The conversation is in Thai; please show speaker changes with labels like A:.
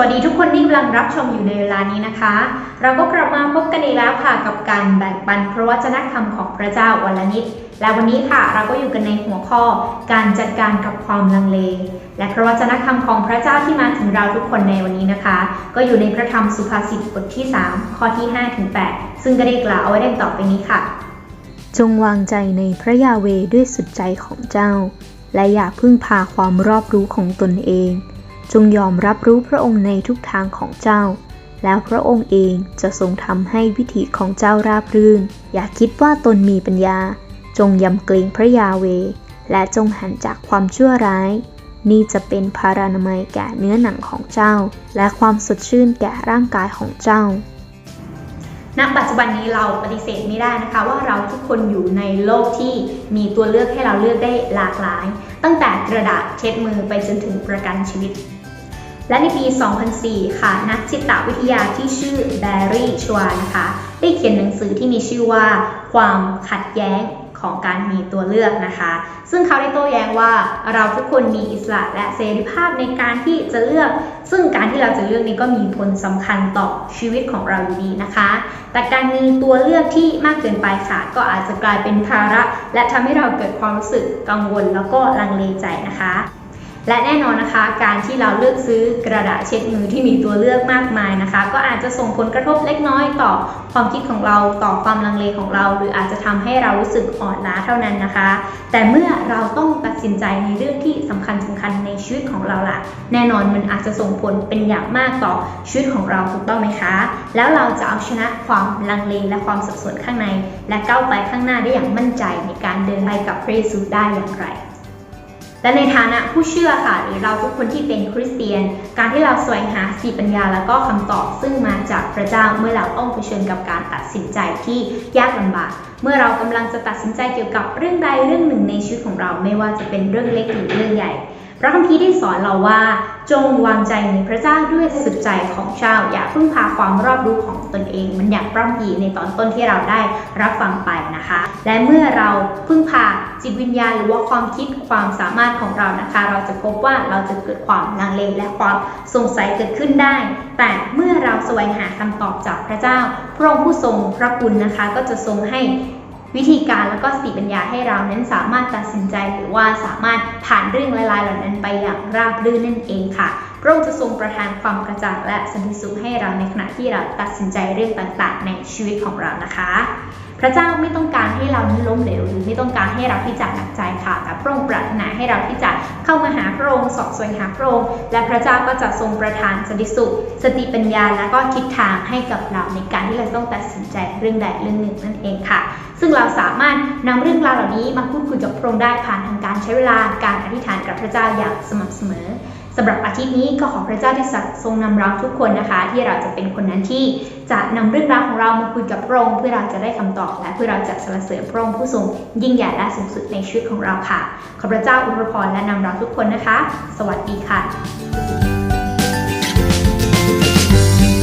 A: วัสดีทุกคนที่กำลังรับชมอยู่ในเวลานี้นะคะ เราก็กลับมาพบกันอีกแล้วค่ะกับการแบ่งปันพระวจนะคำของพระเจ้าวันละนิด และวันนี้ค่ะเราก็อยู่กันในหัวข้อการจัดการกับความลังเล และพระวจนะคำของพระเจ้าที่มาถึงเราทุกคนในวันนี้นะคะ ก็อยู่ในพระธรรมสุภาษิตบทที่ 3 ข้อที่5ถึง8ซึ่งก็ได้กล่าวเอาไว้ดังต่อไปนี้ค่ะ
B: จงวางใจในพระยาเวด้วยสุดใจของเจ้า และอย่าพึ่งพาความรอบรู้ของตนเอง จงยอมรับรู้พระองค์ในทุกทางของเจ้า แล้วพระองค์เองจะทรงทำให้วิถีของเจ้าราบรื่น อย่าคิดว่าตนมีปัญญา จงยำเกรงพระยาเว และจงหันจากความชั่วร้าย นี่จะเป็นพารานามัยแก่เนื้อหนังของเจ้า และความสดชื่นแก่ร่างกายของเจ้า
A: ณปัจจุบันนี้เราปฏิเสธไม่ได้นะคะ ว่าเราทุกคนอยู่ในโลกที่มีตัวเลือกให้เราเลือกได้หลากหลาย ตั้งแต่กระดาษเช็ดมือไปจนถึงประกันชีวิต และในปี 2004 ค่ะ นักจิตวิทยาที่ชื่อแบร์รี่ชวานะคะ ได้เขียนหนังสือที่มีชื่อว่า ความขัดแย้งของการมีตัวเลือกนะคะ ซึ่งเขาได้โต้แย้งว่าเราทุกคนมีอิสระและเสรีภาพในการที่จะเลือก ซึ่งการที่เราจะเลือกนี้ก็มีผลสำคัญต่อชีวิตของเราอยู่ดีนะคะ แต่การมีตัวเลือกที่มากเกินไปค่ะ ก็อาจจะกลายเป็นภาระ และทำให้เราเกิดความรู้สึกกังวล แล้วก็ลังเลใจนะคะ และแน่นอนนะคะ การที่เราเลือกซื้อกระดาษเช็ดมือที่มีตัวเลือกมากมายนะคะ ก็อาจจะส่งผลกระทบเล็กน้อยต่อความคิดของเราต่อความลังเลของเรา หรืออาจจะทำให้เรารู้สึกอ่อนล้าเท่านั้นนะคะ แต่เมื่อเราต้องตัดสินใจในเรื่องที่สำคัญสำคัญในชีวิตของเราล่ะ แน่นอนมันอาจจะส่งผลเป็นอย่างมากต่อชีวิตของเราถูกต้องไหมคะ แล้วเราจะเอาชนะความลังเลและความสับสนข้างใน และก้าวไปข้างหน้าได้อย่างมั่นใจในการเดินไปกับพระเยซูได้อย่างไร และในฐานะผู้เชื่อค่ะ หรือเราทุกคนที่เป็นคริสเตียน การที่เราแสวงหาสีปัญญาและก็คำตอบซึ่งมาจากพระเจ้าเมื่อเราต้องเผชิญกับการตัดสินใจที่ยากลำบากเมื่อเรากำลังจะตัดสินใจเกี่ยวกับเรื่องใดเรื่องหนึ่งในชีวิตของเรา ไม่ว่าจะเป็นเรื่องเล็กหรือเรื่องใหญ่ พระคัมภีร์ได้สอนเราว่า จงวางใจในพระเจ้าด้วยสุดใจของเจ้า อย่าพึ่งพาความรอบรู้ของตนเอง มันอย่างพระคัมภีในตอนต้นที่เราได้รับฟังไปนะคะ และเมื่อเราพึ่งพาจิตวิญญาณหรือว่าความคิดความสามารถของเรานะคะ เราจะพบว่าเราจะเกิดความลังเลและความสงสัยเกิดขึ้นได้ แต่เมื่อเราแสวงหาคำตอบจากพระเจ้า พระองค์ผู้ทรงพระคุณนะคะ ก็จะทรงให้ วิธีการแล้วก็สติปัญญาให้เรานั้นสามารถตัดสินใจหรือว่าสามารถผ่านเรื่องลายๆเหล่านั้นไปอย่างราบรื่นนั่นเองค่ะพระองค์จะทรงประทานความกระจ่างและสันติสุขให้เราในขณะที่เราตัดสินใจเรื่องต่างๆ ในชีวิตของเรานะคะ พระเจ้าไม่ต้องการ เรานั้นล้มเหลวหรือไม่ต้องการให้เราที่จะหนักใจค่ะ แต่พระองค์ปรารถนาให้เราที่จะเข้ามาหาพระองค์สอบสวนหาพระองค์และพระเจ้าก็จะทรงประทานสันติสุข สติปัญญาและก็ทิศทางให้กับเราในการที่เราต้องตัดสินใจเรื่องใดเรื่องหนึ่งนั่นเองค่ะ ซึ่งเราสามารถนำเรื่องราวเหล่านี้มาพูดคุยกับพระองค์ได้ผ่านทางการใช้เวลาการอธิษฐานกับพระเจ้าอย่างสม่ำเสมอ สำหรับอาทิตย์นี้ก็ขอพระเจ้าที่สัตว์ทรงนำเราทุกคนนะคะ ที่เราจะเป็นคนนั้นที่จะนำเรื่องราวของเรามาคุยกับพระองค์เพื่อเราจะได้คำตอบและเพื่อเราจะสรรเสริญพระองค์ผู้ทรงยิ่งใหญ่และสูงสุดในชีวิตของเราค่ะ ขอพระเจ้าอวยพรและนำเราทุกคนนะคะ สวัสดีค่ะ